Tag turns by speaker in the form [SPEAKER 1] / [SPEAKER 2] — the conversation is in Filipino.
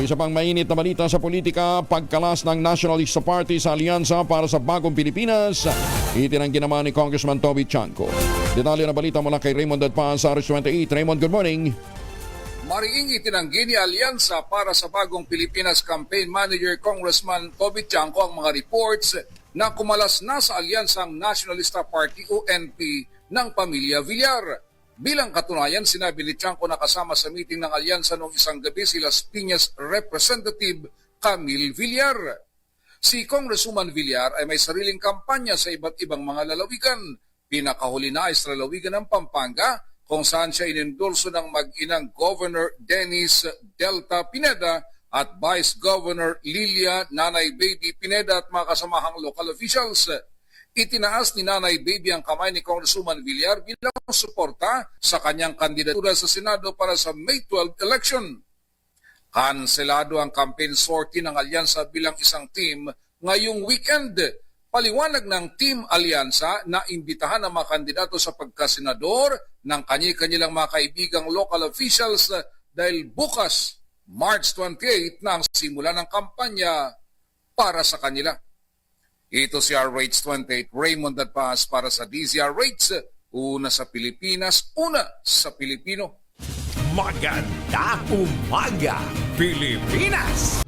[SPEAKER 1] Isa pang mainit na balita sa politika, pagkalas ng Nationalista Party sa alyansa para sa bagong Pilipinas, itinanggi naman ni Congressman Toby Chanco. Detalye na balita mula kay Raymond Dadpan sa RH28. Raymond, good morning.
[SPEAKER 2] Mariing itinanggi ni Alyansa para sa bagong Pilipinas Campaign Manager Congressman Toby Chanco ang mga reports na kumalas na sa Alyansang Nationalista Party o NP ng Pamilya Villar. Bilang katunayan, sinabi ni Chanco na kasama sa meeting ng Alyansa noong isang gabi si Las Piñas Representative Camille Villar. Si Congresswoman Villar ay may sariling kampanya sa iba't ibang mga lalawigan. Pinakahuli na ay sa lalawigan ng Pampanga kung saan siya inendorso ng mag-inang Governor Dennis Delta Pineda at Vice Governor Lilia Nanay Baby Pineda at mga kasamahang local officials. Itinaas ni Nanay Baby ang kamay ni Congresswoman Villar bilang suporta sa kanyang kandidatura sa Senado para sa May 12 election. Kanselado ang campaign sortie ng Alyansa bilang isang team ngayong weekend. Paliwanag ng Team Alyansa na imbitahan ang mga kandidato sa pagkasenador ng kani-kanilang mga kaibigang local officials dahil bukas, March 28, na ang simula ng kampanya para sa kanila. Ito si RH28 Raymond Dadpas para sa DZR Rates, una sa Pilipinas, una sa Pilipino.
[SPEAKER 3] Maganda umaga, Pilipinas!